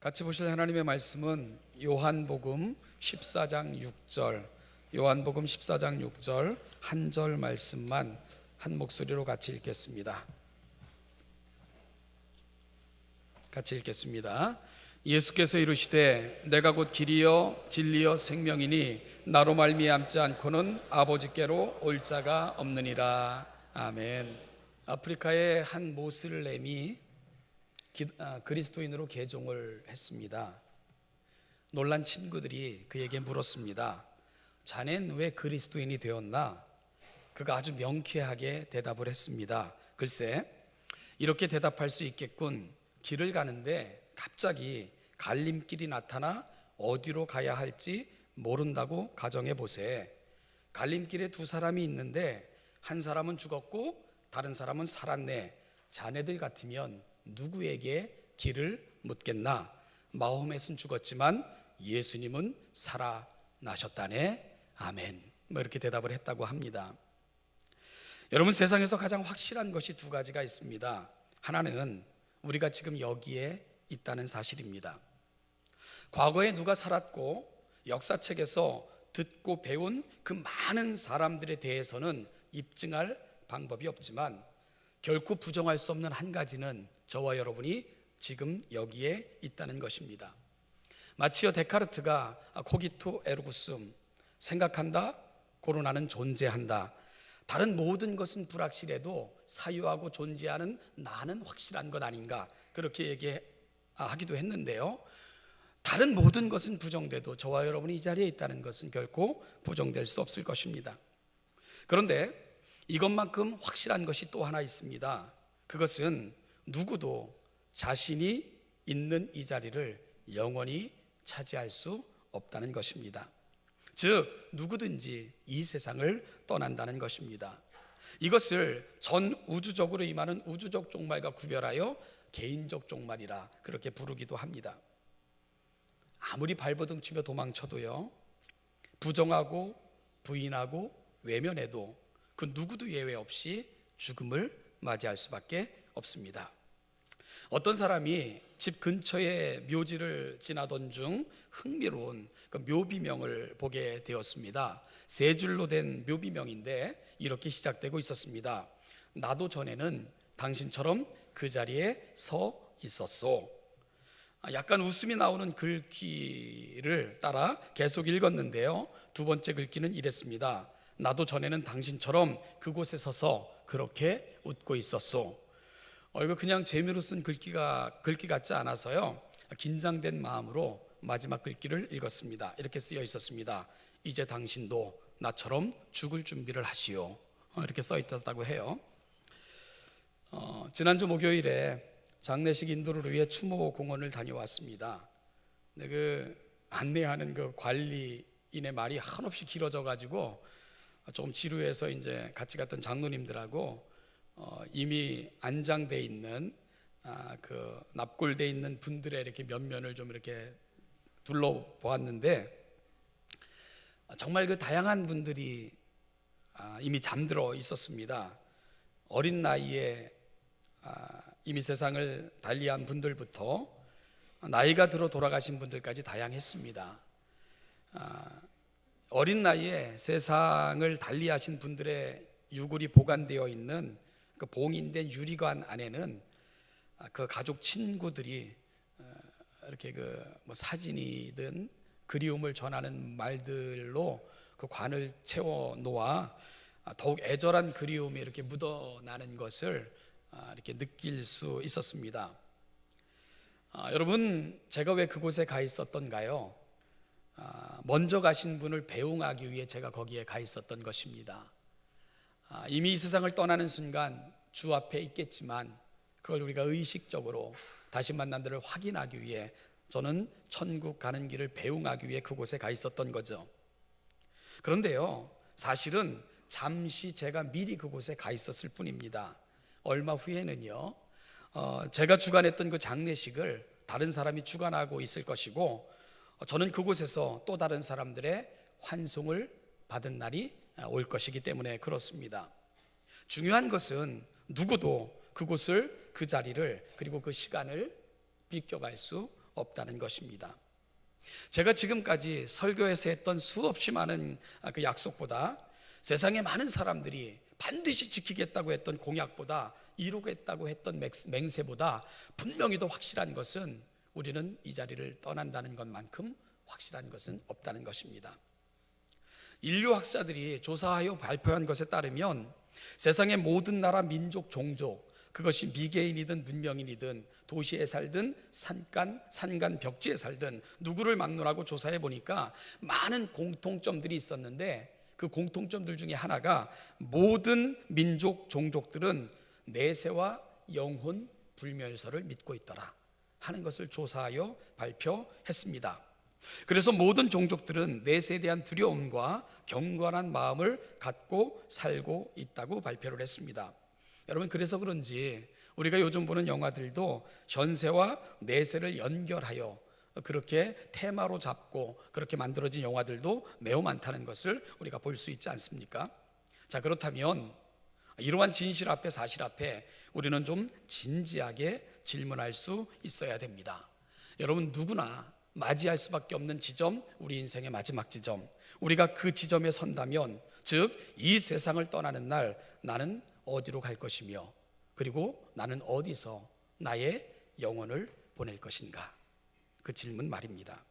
같이 보실 하나님의 말씀은 요한복음 14장 6절, 요한복음 14장 6절 한 절 말씀만 한 목소리로 같이 읽겠습니다. 같이 읽겠습니다. 예수께서 이르시되 내가 곧 길이요 진리요 생명이니 나로 말미암지 않고는 아버지께로 올 자가 없느니라. 아멘. 아프리카의 한 모슬렘이 기- 아, 그리스도인으로 개종을 했습니다. 놀란 친구들이 그에게 물었습니다. 자넨 왜 그리스도인이 되었나? 그가 아주 명쾌하게 대답을 했습니다. 글쎄, 이렇게 대답할 수 있겠군. 길을 가는데 갑자기 갈림길이 나타나 어디로 가야 할지 모른다고 가정해 보세. 갈림길에 두 사람이 있는데 한 사람은 죽었고 다른 사람은 살았네. 자네들 같으면 누구에게 길을 묻겠나? 마호멧은 죽었지만 예수님은 살아나셨다네. 아멘. 뭐 이렇게 대답을 했다고 합니다. 여러분 세상에서 가장 확실한 것이 두 가지가 있습니다. 하나는 우리가 지금 여기에 있다는 사실입니다. 과거에 누가 살았고 역사책에서 듣고 배운 그 많은 사람들에 대해서는 입증할 방법이 없지만 결코 부정할 수 없는 한 가지는 저와 여러분이 지금 여기에 있다는 것입니다. 마치오 데카르트가 코기토 에르구숨 생각한다 고로나는 존재한다 다른 모든 것은 불확실해도 사유하고 존재하는 나는 확실한 것 아닌가 그렇게 얘기하기도 했는데요. 다른 모든 것은 부정돼도 저와 여러분이 이 자리에 있다는 것은 결코 부정될 수 없을 것입니다. 그런데 이것만큼 확실한 것이 또 하나 있습니다. 그것은 누구도 자신이 있는 이 자리를 영원히 차지할 수 없다는 것입니다. 즉 누구든지 이 세상을 떠난다는 것입니다. 이것을 전 우주적으로 임하는 우주적 종말과 구별하여 개인적 종말이라 그렇게 부르기도 합니다. 아무리 발버둥 치며 도망쳐도요. 부정하고 부인하고 외면해도 그 누구도 예외 없이 죽음을 맞이할 수밖에 없습니다. 어떤 사람이 집 근처에 묘지를 지나던 중 흥미로운 그 묘비명을 보게 되었습니다. 세 줄로 된 묘비명인데 이렇게 시작되고 있었습니다. 나도 전에는 당신처럼 그 자리에 서 있었소. 아, 약간 웃음이 나오는 글귀를 따라 계속 읽었는데요. 두 번째 글귀는 이랬습니다. 나도 전에는 당신처럼 그곳에 서서 그렇게 웃고 있었소. 어, 이거 그냥 재미로 쓴 글귀가 글귀 같지 않아서요. 긴장된 마음으로 마지막 글귀를 읽었습니다. 이렇게 쓰여 있었습니다. 이제 당신도 나처럼 죽을 준비를 하시오. 어, 이렇게 써 있었다고 해요. 어, 지난주 목요일에 장례식 인도를 위해 추모 공원을 다녀왔습니다. 근데 그 안내하는 그 관리인의 말이 한없이 길어져 가지고 조금 지루해서 이제 같이 갔던 장로님들하고 어, 이미 안장돼 있는 아, 그 납골돼 있는 분들의 이렇게 면면을 좀 이렇게 둘러보았는데 아, 정말 그 다양한 분들이 아, 이미 잠들어 있었습니다. 어린 나이에 아, 이미 세상을 달리한 분들부터 나이가 들어 돌아가신 분들까지 다양했습니다. 아, 어린 나이에 세상을 달리하신 분들의 유골이 보관되어 있는 그 봉인된 유리관 안에는 아, 그 가족 친구들이 어, 이렇게 그 뭐 사진이든 그리움을 전하는 말들로 그 관을 채워 놓아 아, 더욱 애절한 그리움이 이렇게 묻어나는 것을 아, 이렇게 느낄 수 있었습니다. 아, 여러분, 제가 왜 그곳에 가 있었던가요? 아, 먼저 가신 분을 배웅하기 위해 제가 거기에 가 있었던 것입니다. 아, 이미 이 세상을 떠나는 순간 주 앞에 있겠지만 그걸 우리가 의식적으로 다시 만난 들을 확인하기 위해 저는 천국 가는 길을 배웅하기 위해 그곳에 가 있었던 거죠. 그런데요, 사실은 잠시 제가 미리 그곳에 가 있었을 뿐입니다. 얼마 후에는요, 어, 제가 주관했던 그 장례식을 다른 사람이 주관하고 있을 것이고, 어, 저는 그곳에서 또 다른 사람들의 환송을 받은 날이 올 것이기 때문에 그렇습니다. 중요한 것은 누구도 그곳을 그 자리를 그리고 그 시간을 비껴갈 수 없다는 것입니다. 제가 지금까지 설교에서 했던 수없이 많은 아, 그 약속보다 세상의 많은 사람들이 반드시 지키겠다고 했던 공약보다 이루겠다고 했던 맹- 맹세보다 분명히 더 확실한 것은 우리는 이 자리를 떠난다는 것만큼 확실한 것은 없다는 것입니다. 인류 학자들이 조사하여 발표한 것에 따르면 세상의 모든 나라, 민족, 종족, 그것이 미개인이든 문명인이든 도시에 살든 산간, 산간 벽지에 살든 누구를 막론하고 조사해 보니까 많은 공통점들이 있었는데 그 공통점들 중에 하나가 모든 민족, 종족들은 내세와 영혼 불멸설을 믿고 있더라 하는 것을 조사하여 발표했습니다. 그래서 모든 종족들은 내세에 대한 두려움과 경건한 마음을 갖고 살고 있다고 발표를 했습니다. 여러분 그래서 그런지 우리가 요즘 보는 영화들도 현세와 내세를 연결하여 그렇게 테마로 잡고 그렇게 만들어진 영화들도 매우 많다는 것을 우리가 볼 수 있지 않습니까? 자 그렇다면 이러한 진실 앞에 사실 앞에 우리는 좀 진지하게 질문할 수 있어야 됩니다. 여러분 누구나 맞이할 수밖에 없는 지점, 우리 인생의 마지막 지점. 우리가 그 지점에 선다면, 즉 이 세상을 떠나는 날 나는 어디로 갈 것이며, 그리고 나는 어디서 나의 영혼을 보낼 것인가? 그 질문 말입니다.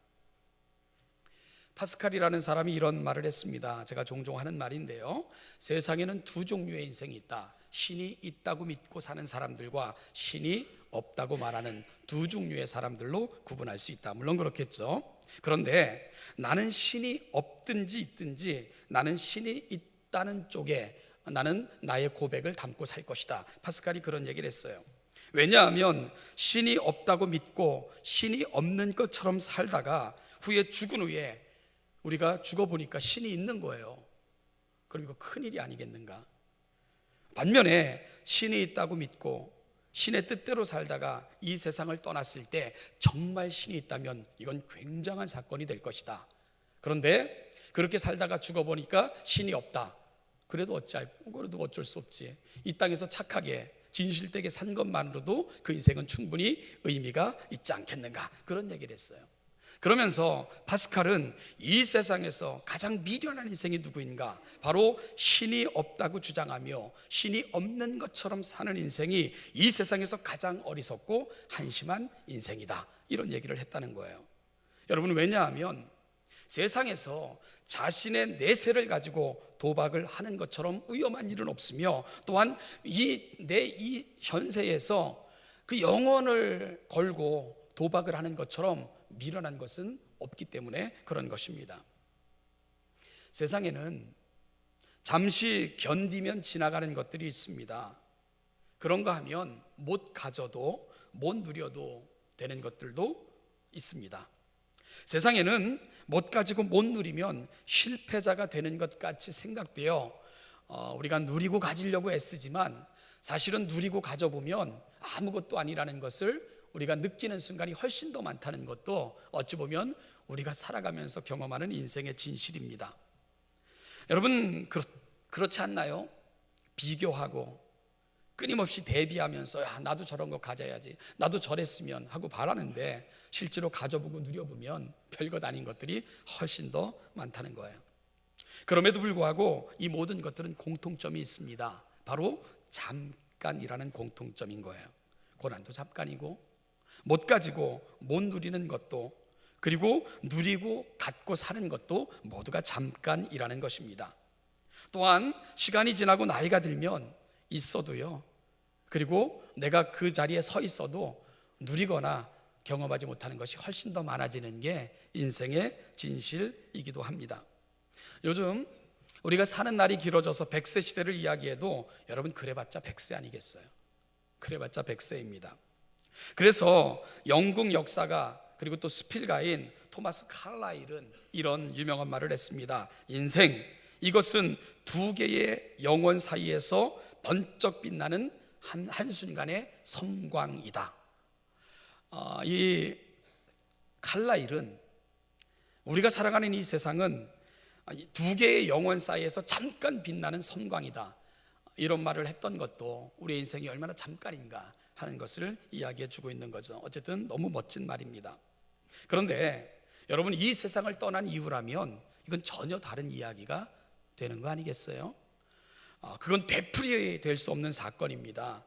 파스칼이라는 사람이 이런 말을 했습니다. 제가 종종 하는 말인데요. 세상에는 두 종류의 인생이 있다. 신이 있다고 믿고 사는 사람들과 신이 없다고 말하는 두 종류의 사람들로 구분할 수 있다. 물론 그렇겠죠. 그런데 나는 신이 없든지 있든지 나는 신이 있다는 쪽에 나는 나의 고백을 담고 살 것이다. 파스칼이 그런 얘기를 했어요. 왜냐하면 신이 없다고 믿고 신이 없는 것처럼 살다가 후에 죽은 후에 우리가 죽어보니까 신이 있는 거예요. 그럼 이거 큰일이 아니겠는가? 반면에 신이 있다고 믿고 신의 뜻대로 살다가 이 세상을 떠났을 때 정말 신이 있다면 이건 굉장한 사건이 될 것이다. 그런데 그렇게 살다가 죽어보니까 신이 없다. 그래도 어찌할, 그래도 어쩔 수 없지. 이 땅에서 착하게 진실되게 산 것만으로도 그 인생은 충분히 의미가 있지 않겠는가. 그런 얘기를 했어요. 그러면서 파스칼은 이 세상에서 가장 미련한 인생이 누구인가? 바로 신이 없다고 주장하며 신이 없는 것처럼 사는 인생이 이 세상에서 가장 어리석고 한심한 인생이다. 이런 얘기를 했다는 거예요. 여러분, 왜냐하면 세상에서 자신의 내세를 가지고 도박을 하는 것처럼 위험한 일은 없으며 또한 이 내 이 현세에서 그 영혼을 걸고 도박을 하는 것처럼 미련한 것은 없기 때문에 그런 것입니다. 세상에는 잠시 견디면 지나가는 것들이 있습니다. 그런가 하면 못 가져도 못 누려도 되는 것들도 있습니다. 세상에는 못 가지고 못 누리면 실패자가 되는 것 같이 생각되어 어, 우리가 누리고 가지려고 애쓰지만 사실은 누리고 가져보면 아무것도 아니라는 것을 우리가 느끼는 순간이 훨씬 더 많다는 것도 어찌 보면 우리가 살아가면서 경험하는 인생의 진실입니다. 여러분 그렇, 그렇지 않나요? 비교하고 끊임없이 대비하면서 야, 나도 저런 거 가져야지 나도 저랬으면 하고 바라는데 실제로 가져보고 누려보면 별것 아닌 것들이 훨씬 더 많다는 거예요. 그럼에도 불구하고 이 모든 것들은 공통점이 있습니다. 바로 잠깐이라는 공통점인 거예요. 고난도 잠깐이고 못 가지고 못 누리는 것도 그리고 누리고 갖고 사는 것도 모두가 잠깐이라는 것입니다. 또한 시간이 지나고 나이가 들면 있어도요. 그리고 내가 그 자리에 서 있어도 누리거나 경험하지 못하는 것이 훨씬 더 많아지는 게 인생의 진실이기도 합니다. 요즘 우리가 사는 날이 길어져서 100세 시대를 이야기해도 여러분 그래봤자 100세 아니겠어요? 그래봤자 100세입니다. 그래서 영국 역사가 그리고 또 수필가인 토마스 칼라일은 이런 유명한 말을 했습니다. 인생 이것은 두 개의 영혼 사이에서 번쩍 빛나는 한, 한순간의 섬광이다. 어, 이 칼라일은 우리가 살아가는 이 세상은 두 개의 영혼 사이에서 잠깐 빛나는 섬광이다. 이런 말을 했던 것도 우리의 인생이 얼마나 잠깐인가 하는 것을 이야기해 주고 있는 거죠. 어쨌든 너무 멋진 말입니다. 그런데 여러분 이 세상을 떠난 이유라면 이건 전혀 다른 이야기가 되는 거 아니겠어요? 아, 그건 되풀이 될 수 없는 사건입니다.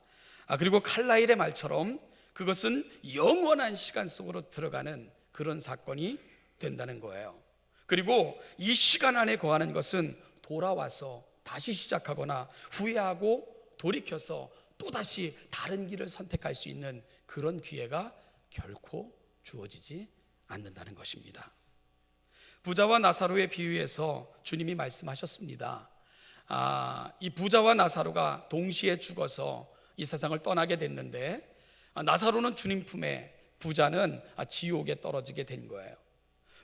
아, 그리고 칼라일의 말처럼 그것은 영원한 시간 속으로 들어가는 그런 사건이 된다는 거예요. 그리고 이 시간 안에 거하는 것은 돌아와서 다시 시작하거나 후회하고 돌이켜서 또다시 다른 길을 선택할 수 있는 그런 기회가 결코 주어지지 않는다는 것입니다. 부자와 나사로의 비유에서 주님이 말씀하셨습니다. 아, 이 부자와 나사로가 동시에 죽어서 이 세상을 떠나게 됐는데 아, 나사로는 주님 품에 부자는 아, 지옥에 떨어지게 된 거예요.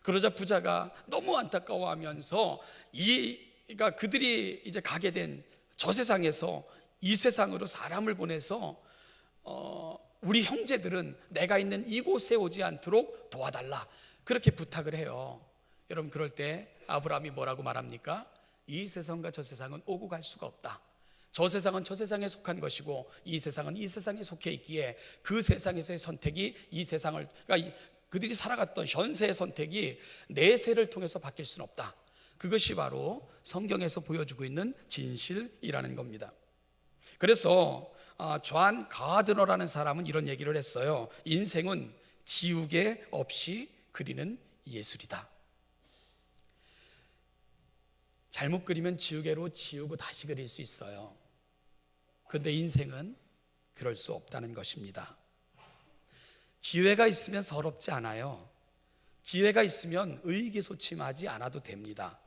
그러자 부자가 너무 안타까워하면서 이 그러니까 그들이 이제 가게 된 저 세상에서 이 세상으로 사람을 보내서 어, 우리 형제들은 내가 있는 이곳에 오지 않도록 도와달라 그렇게 부탁을 해요. 여러분 그럴 때 아브라함이 뭐라고 말합니까? 이 세상과 저 세상은 오고 갈 수가 없다. 저 세상은 저 세상에 속한 것이고 이 세상은 이 세상에 속해 있기에 그 세상에서의 선택이 이 세상을 그러니까 그들이 살아갔던 현세의 선택이 내 세를 통해서 바뀔 수는 없다. 그것이 바로 성경에서 보여주고 있는 진실이라는 겁니다. 그래서 아, 존 가드너라는 사람은 이런 얘기를 했어요. 인생은 지우개 없이 그리는 예술이다. 잘못 그리면 지우개로 지우고 다시 그릴 수 있어요. 그런데 인생은 그럴 수 없다는 것입니다. 기회가 있으면 서럽지 않아요. 기회가 있으면 의기소침하지 않아도 됩니다.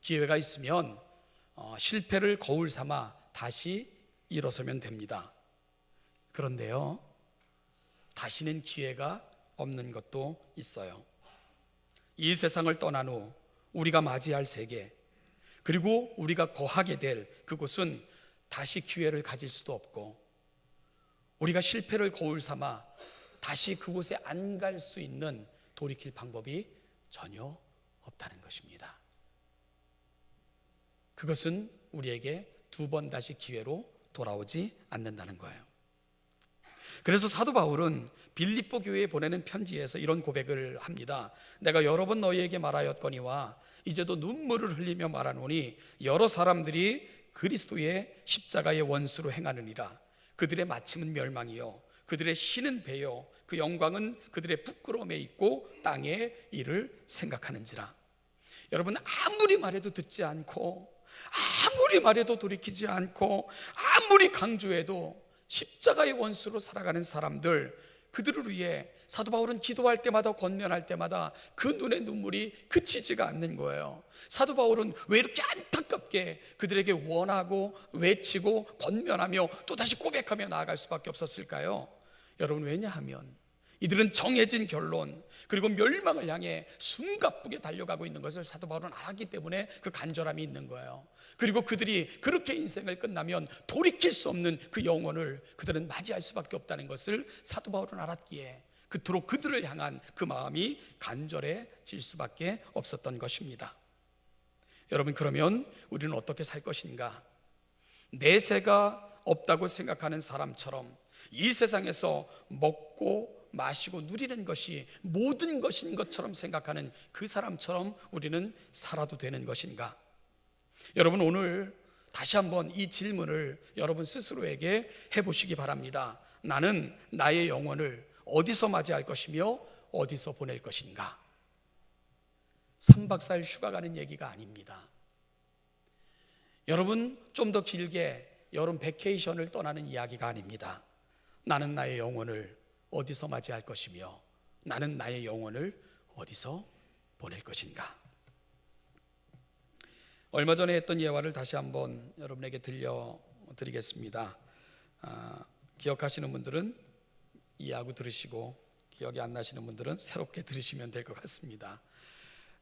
기회가 있으면 어, 실패를 거울 삼아 다시 일어서면 됩니다. 그런데요, 다시는 기회가 없는 것도 있어요. 이 세상을 떠난 후 우리가 맞이할 세계, 그리고 우리가 거하게 될 그곳은 다시 기회를 가질 수도 없고, 우리가 실패를 거울 삼아 다시 그곳에 안 갈 수 있는 돌이킬 방법이 전혀 없다는 것입니다. 그것은 우리에게 두 번 다시 기회로 돌아오지 않는다는 거예요. 그래서 사도 바울은 빌립보 교회에 보내는 편지에서 이런 고백을 합니다. 내가 여러 번 너희에게 말하였거니와 이제도 눈물을 흘리며 말하노니 여러 사람들이 그리스도의 십자가의 원수로 행하느니라. 그들의 마침은 멸망이요 그들의 신은 배요 그 영광은 그들의 부끄러움에 있고 땅의 일을 생각하는지라. 여러분 아무리 말해도 듣지 않고 아무리 말해도 돌이키지 않고 아무리 강조해도 십자가의 원수로 살아가는 사람들 그들을 위해 사도 바울은 기도할 때마다 권면할 때마다 그 눈의 눈물이 그치지가 않는 거예요. 사도 바울은 왜 이렇게 안타깝게 그들에게 원하고 외치고 권면하며 또 다시 고백하며 나아갈 수밖에 없었을까요? 여러분 왜냐하면 이들은 정해진 결론 그리고 멸망을 향해 숨가쁘게 달려가고 있는 것을 사도 바울은 알았기 때문에 그 간절함이 있는 거예요. 그리고 그들이 그렇게 인생을 끝나면 돌이킬 수 없는 그 영혼을 그들은 맞이할 수밖에 없다는 것을 사도 바울은 알았기에 그토록 그들을 향한 그 마음이 간절해질 수밖에 없었던 것입니다. 여러분 그러면 우리는 어떻게 살 것인가? 내세가 없다고 생각하는 사람처럼 이 세상에서 먹고 마시고 누리는 것이 모든 것인 것처럼 생각하는 그 사람처럼 우리는 살아도 되는 것인가? 여러분 오늘 다시 한번 이 질문을 여러분 스스로에게 해보시기 바랍니다. 나는 나의 영혼을 어디서 맞이할 것이며 어디서 보낼 것인가? 3박 4일 휴가 가는 얘기가 아닙니다. 여러분 좀 더 길게 여름 베케이션을 떠나는 이야기가 아닙니다. 나는 나의 영혼을 어디서 맞이할 것이며 나는 나의 영혼을 어디서 보낼 것인가? 얼마 전에 했던 예화를 다시 한번 여러분에게 들려 드리겠습니다. 아, 기억하시는 분들은 이해하고 들으시고 기억이 안 나시는 분들은 새롭게 들으시면 될 것 같습니다.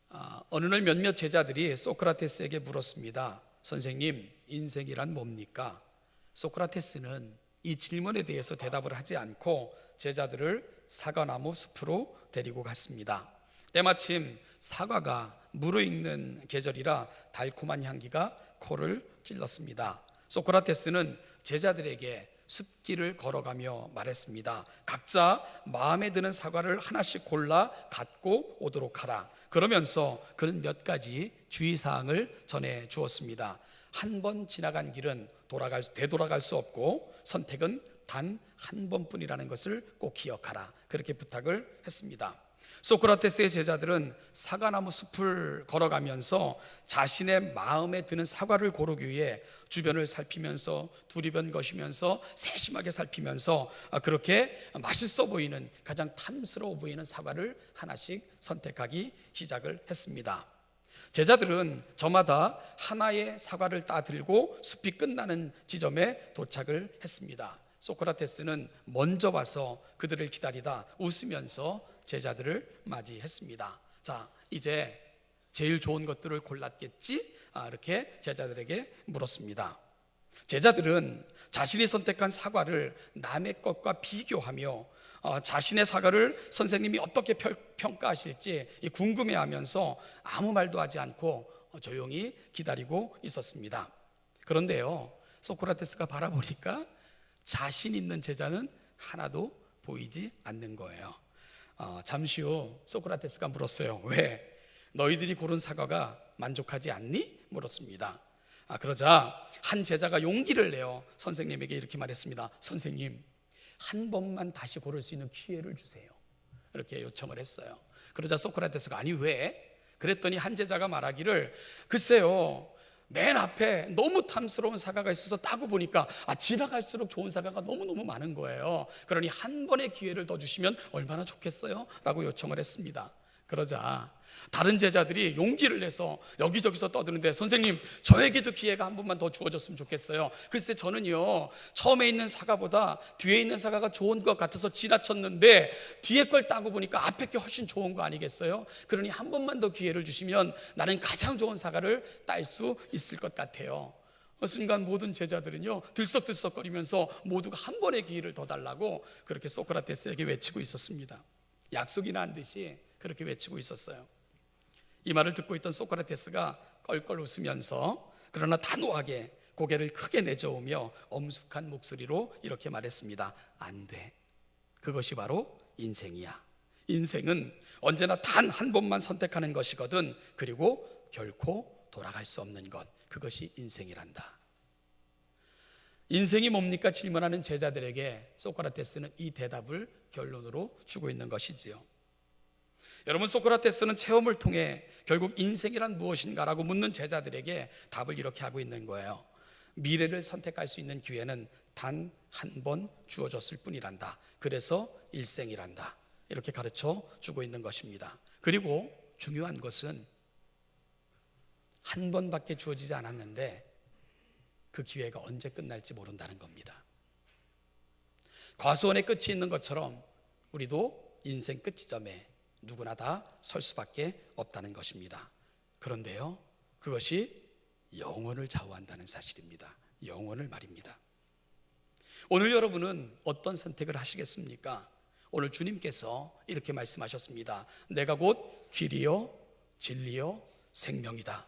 아, 어느 날 몇몇 제자들이 소크라테스에게 물었습니다. 선생님, 인생이란 뭡니까? 소크라테스는 이 질문에 대해서 대답을 하지 않고 제자들을 사과나무 숲으로 데리고 갔습니다. 때마침 사과가 무르익는 계절이라 달콤한 향기가 코를 찔렀습니다. 소크라테스는 제자들에게 숲길을 걸어가며 말했습니다. 각자 마음에 드는 사과를 하나씩 골라 갖고 오도록 하라. 그러면서 그는 몇 가지 주의사항을 전해 주었습니다. 한 번 지나간 길은 돌아갈 수- 되돌아갈 수 없고 선택은 단 한 번뿐이라는 것을 꼭 기억하라. 그렇게 부탁을 했습니다. 소크라테스의 제자들은 사과나무 숲을 걸어가면서 자신의 마음에 드는 사과를 고르기 위해 주변을 살피면서 두리번 것이면서 세심하게 살피면서 아, 그렇게 맛있어 보이는 가장 탐스러워 보이는 사과를 하나씩 선택하기 시작을 했습니다. 제자들은 저마다 하나의 사과를 따 들고 숲이 끝나는 지점에 도착을 했습니다. 소크라테스는 먼저 와서 그들을 기다리다 웃으면서 제자들을 맞이했습니다. 자, 이제 제일 좋은 것들을 골랐겠지? 아, 이렇게 제자들에게 물었습니다. 제자들은 자신이 선택한 사과를 남의 것과 비교하며 어, 자신의 사과를 선생님이 어떻게 평- 평가하실지 이 궁금해하면서 아무 말도 하지 않고 어, 조용히 기다리고 있었습니다. 그런데요, 소크라테스가 바라보니까 자신 있는 제자는 하나도 보이지 않는 거예요. 어, 잠시 후 소크라테스가 물었어요. 왜? 너희들이 고른 사과가 만족하지 않니? 물었습니다. 아, 그러자 한 제자가 용기를 내어 선생님에게 이렇게 말했습니다. 선생님, 한 번만 다시 고를 수 있는 기회를 주세요. 이렇게 요청을 했어요. 그러자 소크라테스가 아니 왜? 그랬더니 한 제자가 말하기를 글쎄요. 맨 앞에 너무 탐스러운 사과가 있어서 따고 보니까 아 지나갈수록 좋은 사과가 너무너무 많은 거예요. 그러니 한 번의 기회를 더 주시면 얼마나 좋겠어요? 라고 요청을 했습니다. 그러자 다른 제자들이 용기를 내서 여기저기서 떠드는데 선생님 저에게도 기회가 한 번만 더 주어졌으면 좋겠어요. 글쎄 저는요 처음에 있는 사과보다 뒤에 있는 사과가 좋은 것 같아서 지나쳤는데 뒤에 걸 따고 보니까 앞에 게 훨씬 좋은 거 아니겠어요? 그러니 한 번만 더 기회를 주시면 나는 가장 좋은 사과를 딸 수 있을 것 같아요. 어, 순간 모든 제자들은요 들썩들썩거리면서 모두가 한 번의 기회를 더 달라고 그렇게 소크라테스에게 외치고 있었습니다. 약속이나 한 듯이 그렇게 외치고 있었어요. 이 말을 듣고 있던 소크라테스가 껄껄 웃으면서 그러나 단호하게 고개를 크게 내저으며 엄숙한 목소리로 이렇게 말했습니다. 안 돼. 그것이 바로 인생이야. 인생은 언제나 단 한 번만 선택하는 것이거든. 그리고 결코 돌아갈 수 없는 것. 그것이 인생이란다. 인생이 뭡니까? 질문하는 제자들에게 소크라테스는 이 대답을 결론으로 주고 있는 것이지요. 여러분 소크라테스는 체험을 통해 결국 인생이란 무엇인가라고 묻는 제자들에게 답을 이렇게 하고 있는 거예요. 미래를 선택할 수 있는 기회는 단 한 번 주어졌을 뿐이란다. 그래서 일생이란다. 이렇게 가르쳐 주고 있는 것입니다. 그리고 중요한 것은 한 번밖에 주어지지 않았는데 그 기회가 언제 끝날지 모른다는 겁니다. 과수원의 끝이 있는 것처럼 우리도 인생 끝 지점에 누구나 다 설 수밖에 없다는 것입니다. 그런데요, 그것이 영혼을 좌우한다는 사실입니다. 영혼을 말입니다. 오늘 여러분은 어떤 선택을 하시겠습니까? 오늘 주님께서 이렇게 말씀하셨습니다. 내가 곧 길이요, 진리요, 생명이다.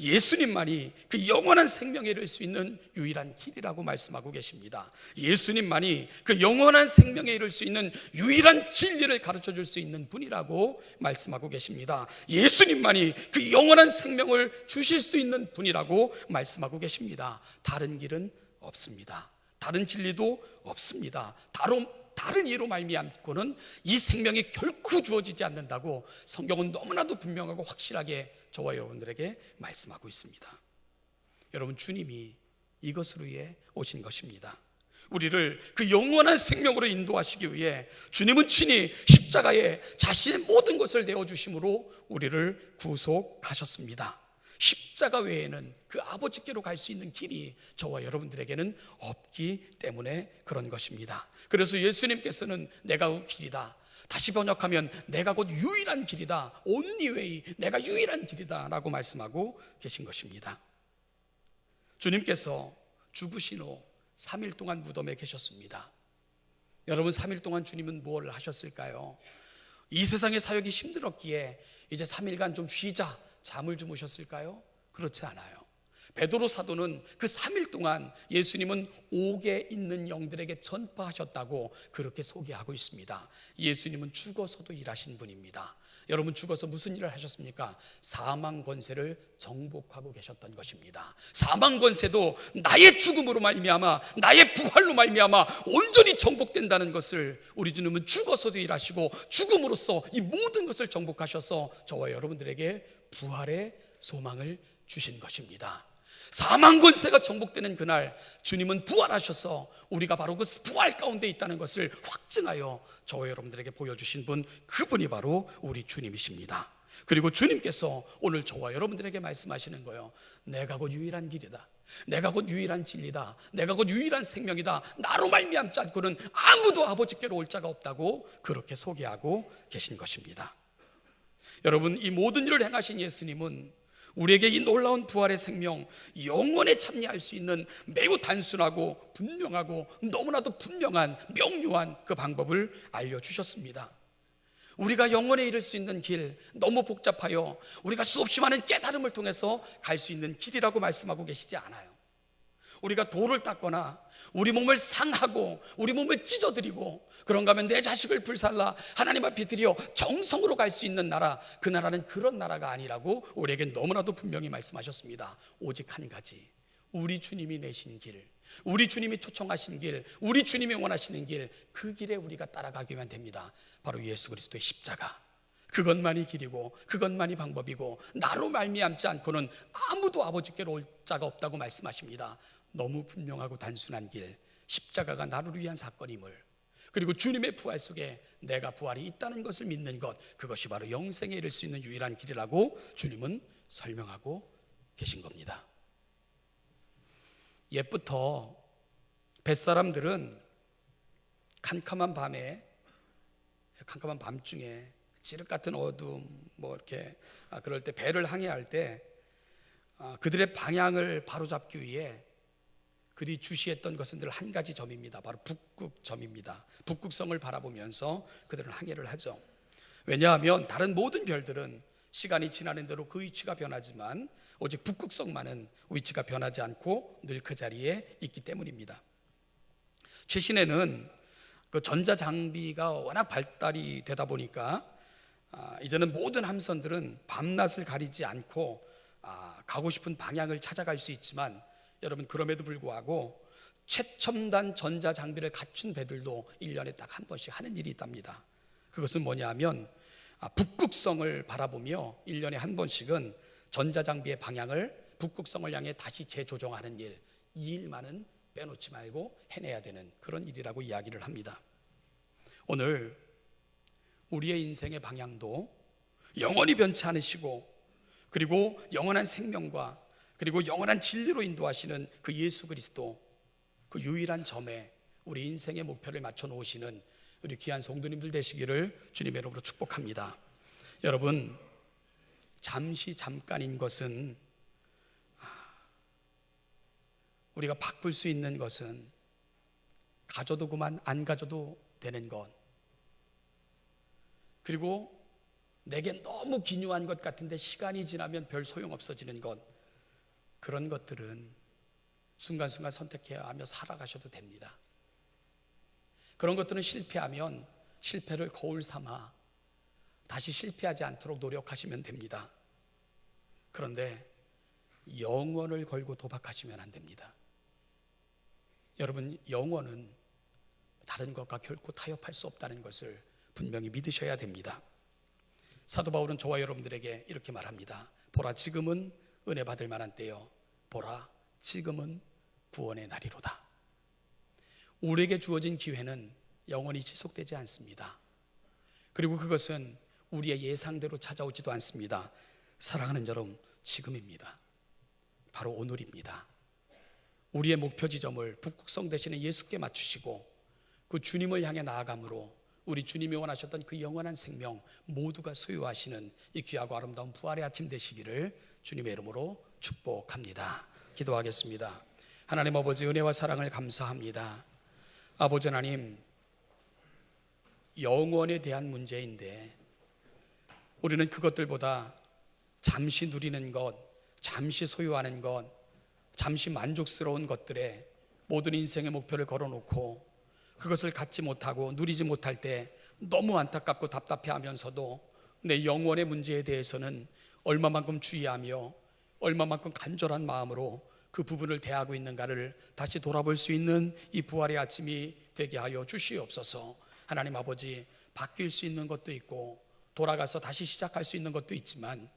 예수님만이 그 영원한 생명에 이를 수 있는 유일한 길이라고 말씀하고 계십니다. 예수님만이 그 영원한 생명에 이를 수 있는 유일한 진리를 가르쳐 줄 수 있는 분이라고 말씀하고 계십니다. 예수님만이 그 영원한 생명을 주실 수 있는 분이라고 말씀하고 계십니다. 다른 길은 없습니다. 다른 진리도 없습니다. 다른 다른 이유로 말미암고는 이 생명이 결코 주어지지 않는다고 성경은 너무나도 분명하고 확실하게 저와 여러분들에게 말씀하고 있습니다. 여러분 주님이 이것으로 위해 오신 것입니다. 우리를 그 영원한 생명으로 인도하시기 위해 주님은 친히 십자가에 자신의 모든 것을 내어 주심으로 우리를 구속하셨습니다. 십자가 외에는 그 아버지께로 갈 수 있는 길이 저와 여러분들에게는 없기 때문에 그런 것입니다. 그래서 예수님께서는 내가 그 길이다. 다시 번역하면 내가 곧 유일한 길이다. way. 내가 유일한 길이다라고 말씀하고 계신 것입니다. 주님께서 죽으신 후 3일 동안 무덤에 계셨습니다. 여러분 3일 동안 주님은 무엇을 하셨을까요? 이 세상의 사역이 힘들었기에 이제 3일간 좀 쉬자 잠을 주무셨을까요? 그렇지 않아요. 베드로 사도는 그 3일 동안 예수님은 옥에 있는 영들에게 전파하셨다고 그렇게 소개하고 있습니다. 예수님은 죽어서도 일하신 분입니다. 여러분 죽어서 무슨 일을 하셨습니까? 사망 권세를 정복하고 계셨던 것입니다. 사망 권세도 나의 죽음으로 말미암아 나의 부활로 말미암아 온전히 정복된다는 것을 우리 주님은 죽어서도 일하시고 죽음으로써 이 모든 것을 정복하셔서 저와 여러분들에게 부활의 소망을 주신 것입니다. 사망 권세가 정복되는 그날 주님은 부활하셔서 우리가 바로 그 부활 가운데 있다는 것을 확증하여 저와 여러분들에게 보여주신 분 그분이 바로 우리 주님이십니다. 그리고 주님께서 오늘 저와 여러분들에게 말씀하시는 거예요. 내가 곧 유일한 길이다. 내가 곧 유일한 진리다. 내가 곧 유일한 생명이다. 나로 말미암지 않고는 아무도 아버지께로 올 자가 없다고 그렇게 소개하고 계신 것입니다. 여러분 이 모든 일을 행하신 예수님은 우리에게 이 놀라운 부활의 생명, 영원에 참여할 수 있는 매우 단순하고 분명하고 너무나도 분명한 명료한 그 방법을 알려주셨습니다. 우리가 영원에 이를 수 있는 길, 너무 복잡하여 우리가 수없이 많은 깨달음을 통해서 갈 수 있는 길이라고 말씀하고 계시지 않아요. 우리가 돌을 닦거나 우리 몸을 상하고 우리 몸을 찢어드리고 그런가 하면 내 자식을 불살라 하나님 앞에 드려 정성으로 갈 수 있는 나라 그 나라는 그런 나라가 아니라고 우리에게 너무나도 분명히 말씀하셨습니다. 오직 한 가지. 우리 주님이 내신 길 우리 주님이 초청하신 길 우리 주님이 원하시는 길 그 길에 우리가 따라가기만 됩니다. 바로 예수 그리스도의 십자가. 그것만이 길이고 그것만이 방법이고 나로 말미암지 않고는 아무도 아버지께로 올 자가 없다고 말씀하십니다. 너무 분명하고 단순한 길 십자가가 나를 위한 사건임을 그리고 주님의 부활 속에 내가 부활이 있다는 것을 믿는 것 그것이 바로 영생에 이를 수 있는 유일한 길이라고 주님은 설명하고 계신 겁니다. 옛부터 뱃사람들은 캄캄한 밤에 캄캄한 밤중에 지륵 같은 어둠 뭐 이렇게 아, 그럴 때 배를 항해할 때 아, 그들의 방향을 바로잡기 위해 그들이 주시했던 것은 늘 한 가지 점입니다. 바로 북극점입니다. 북극성을 바라보면서 그들은 항해를 하죠. 왜냐하면 다른 모든 별들은 시간이 지나는 대로 그 위치가 변하지만 오직 북극성만은 위치가 변하지 않고 늘 그 자리에 있기 때문입니다. 최신에는 그 전자 장비가 워낙 발달이 되다 보니까 아, 이제는 모든 함선들은 밤낮을 가리지 않고 아, 가고 싶은 방향을 찾아갈 수 있지만 여러분 그럼에도 불구하고 최첨단 전자 장비를 갖춘 배들도 1년에 딱 한 번씩 하는 일이 있답니다. 그것은 뭐냐면 아, 북극성을 바라보며 1년에 한 번씩은 전자 장비의 방향을 북극성을 향해 다시 재조정하는 일, 이 일만은 빼놓지 말고 해내야 되는 그런 일이라고 이야기를 합니다. 오늘 우리의 인생의 방향도 영원히 변치 않으시고 그리고 영원한 생명과 그리고 영원한 진리로 인도하시는 그 예수 그리스도 그 유일한 점에 우리 인생의 목표를 맞춰 놓으시는 우리 귀한 성도님들 되시기를 주님의 이름으로 축복합니다. 여러분 잠시 잠깐인 것은 우리가 바꿀 수 있는 것은 가져도 그만 안 가져도 되는 것 그리고 내게 너무 기묘한 것 같은데 시간이 지나면 별 소용 없어지는 것 그런 것들은 순간순간 선택해야 하며 살아가셔도 됩니다. 그런 것들은 실패하면 실패를 거울 삼아 다시 실패하지 않도록 노력하시면 됩니다. 그런데 영원을 걸고 도박하시면 안 됩니다. 여러분, 영원은 다른 것과 결코 타협할 수 없다는 것을 분명히 믿으셔야 됩니다. 사도 바울은 저와 여러분들에게 이렇게 말합니다. 보라, 지금은 은혜 받을 만한 때요. 보라, 지금은 구원의 날이로다. 우리에게 주어진 기회는 영원히 지속되지 않습니다. 그리고 그것은 우리의 예상대로 찾아오지도 않습니다. 사랑하는 여러분, 지금입니다. 바로 오늘입니다. 우리의 목표 지점을 북극성 대신에 예수께 맞추시고 그 주님을 향해 나아감으로 우리 주님이 원하셨던 그 영원한 생명 모두가 소유하시는 이 귀하고 아름다운 부활의 아침 되시기를 주님의 이름으로 축복합니다. 기도하겠습니다. 하나님 아버지 은혜와 사랑을 감사합니다. 아버지 하나님 영원에 대한 문제인데 우리는 그것들보다 잠시 누리는 것, 잠시 소유하는 것, 잠시 만족스러운 것들에 모든 인생의 목표를 걸어놓고 그것을 갖지 못하고 누리지 못할 때 너무 안타깝고 답답해 하면서도 내 영원의 문제에 대해서는 얼마만큼 주의하며 얼마만큼 간절한 마음으로 그 부분을 대하고 있는가를 다시 돌아볼 수 있는 이 부활의 아침이 되게 하여 주시옵소서. 하나님 아버지 바뀔 수 있는 것도 있고 돌아가서 다시 시작할 수 있는 것도 있지만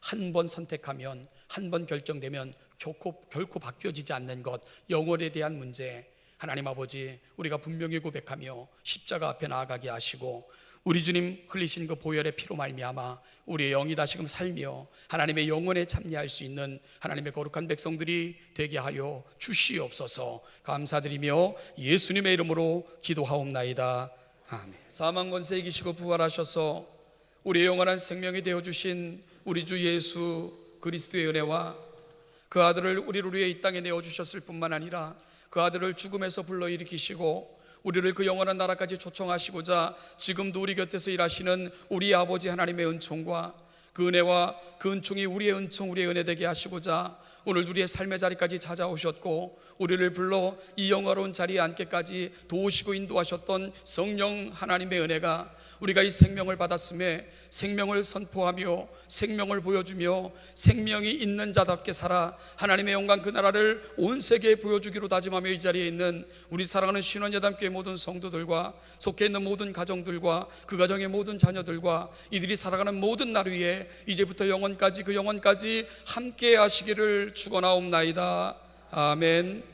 한 번 선택하면 한 번 결정되면 결코, 결코 바뀌어지지 않는 것 영혼에 대한 문제 하나님 아버지 우리가 분명히 고백하며 십자가 앞에 나아가게 하시고 우리 주님 흘리신 그 보혈의 피로 말미암아 우리의 영이 다시금 살며 하나님의 영혼에 참여할 수 있는 하나님의 거룩한 백성들이 되게 하여 주시옵소서. 감사드리며 예수님의 이름으로 기도하옵나이다. 아멘. 사망 권세 이기시고 부활하셔서 우리의 영원한 생명이 되어 주신 우리 주 예수 그리스도의 은혜와 그 아들을 우리를 위해 이 땅에 내어 주셨을 뿐만 아니라 그 아들을 죽음에서 불러 일으키시고 우리를 그 영원한 나라까지 초청하시고자 지금도 우리 곁에서 일하시는 우리 아버지 하나님의 은총과 그 은혜와 그 은총이 우리의 은총 우리의 은혜 되게 하시고자 오늘 우리의 삶의 자리까지 찾아오셨고 우리를 불러 이 영화로운 자리에 앉게까지 도우시고 인도하셨던 성령 하나님의 은혜가 우리가 이 생명을 받았음에 생명을 선포하며 생명을 보여주며 생명이 있는 자답게 살아 하나님의 영광 그 나라를 온 세계에 보여주기로 다짐하며 이 자리에 있는 우리 사랑하는 신원여담교회 모든 성도들과 속해 있는 모든 가정들과 그 가정의 모든 자녀들과 이들이 살아가는 모든 날 위에 이제부터 영원까지 그 영원까지 함께 하시기를 축원하옵나이다. 아멘.